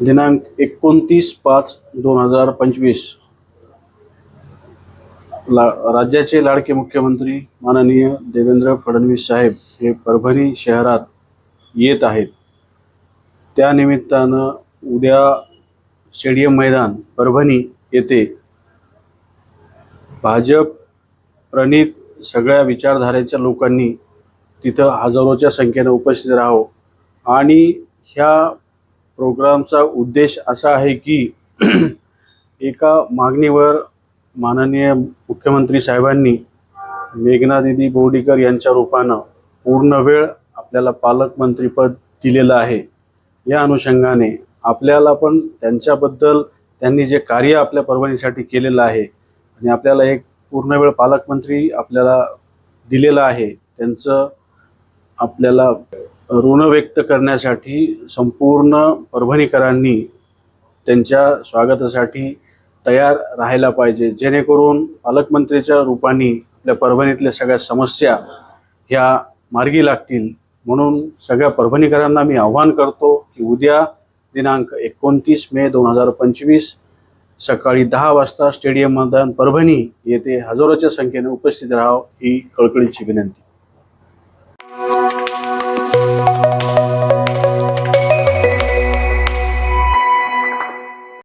दिनांक एकोणतीस पाच दोन हजार पंचवीस. ला राज्याचे लाडके मुख्यमंत्री माननीय देवेंद्र फडणवीस साहेब हे परभणी शहरात येत आहेत. त्यानिमित्तानं उद्या स्टेडियम मैदान परभणी येथे भाजप प्रणित सगळ्या विचारधारेच्या लोकांनी तिथं हजारोच्या संख्येनं उपस्थित राहावं आणि ह्या प्रोग्रामचा उद्देश असा आहे की एका मागणीवर माननीय मुख्यमंत्री साहेबांनी मेघनादिदी बोर्डीकर यांच्या रूपानं पूर्ण वेळ आपल्याला पालकमंत्रीपद दिलेलं आहे. या अनुषंगाने आपल्याला पण त्यांच्याबद्दल त्यांनी जे कार्य आपल्या परभणीसाठी केलेलं आहे आणि आपल्याला एक पूर्ण वेळ पालकमंत्री आपल्याला दिलेलं आहे त्यांचं आपल्याला ऋण व्यक्त करण्यासाठी संपूर्ण परभणीकरांनी त्यांच्या स्वागतासाठी तयार राहायला पाहिजे. जेणेकरून पालकमंत्रीच्या रूपाने आपल्या परभणीतल्या सगळ्या समस्या ह्या मार्गी लागतील. म्हणून सगळ्या परभणीकरांना मी आव्हान करतो की उद्या दिनांक एकोणतीस मे दोन हजार पंचवीस सकाळी दहा वाजता स्टेडियम मैदान परभणी येथे हजारोच्या संख्येने उपस्थित राहावं ही कळकळीची विनंती.